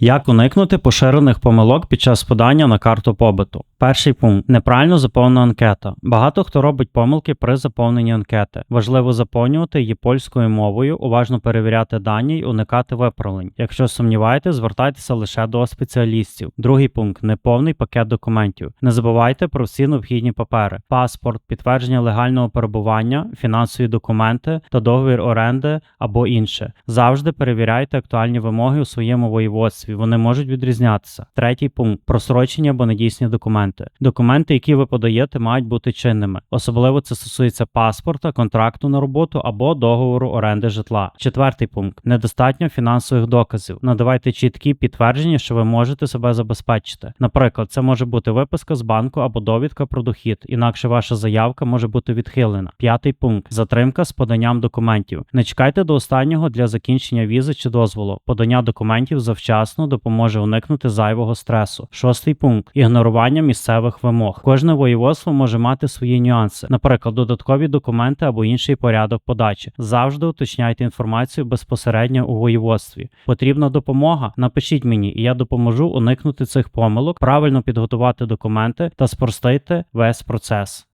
Як уникнути поширених помилок під час подання на карту побиту? Перший пункт неправильно заповнена анкета. Багато хто робить помилки при заповненні анкети. Важливо заповнювати її польською мовою, уважно перевіряти дані й уникати виправлень. Якщо сумніваєте, звертайтеся лише до спеціалістів. Другий пункт неповний пакет документів. Не забувайте про всі необхідні папери: паспорт, підтвердження легального перебування, фінансові документи та договір оренди або інше. Завжди перевіряйте актуальні вимоги у своєму воєводстві. Вони можуть відрізнятися. Третій пункт просрочені або недійсні документи. Документи, які ви подаєте, мають бути чинними. Особливо це стосується паспорта, контракту на роботу або договору оренди житла. Четвертий пункт недостатньо фінансових доказів. Надавайте чіткі підтвердження, що ви можете себе забезпечити. Наприклад, це може бути виписка з банку або довідка про дохід, інакше ваша заявка може бути відхилена. П'ятий пункт затримка з поданням документів. Не чекайте до останнього для закінчення візи чи дозволу. Подання документів завчасно допоможе уникнути зайвого стресу. Шостий пункт ігнорування місцевих вимог. Кожне воєводство може мати свої нюанси, наприклад, додаткові документи або інший порядок подачі. Завжди уточняйте інформацію безпосередньо у воєводстві. Потрібна допомога? Напишіть мені, і я допоможу уникнути цих помилок, правильно підготувати документи та спростити весь процес.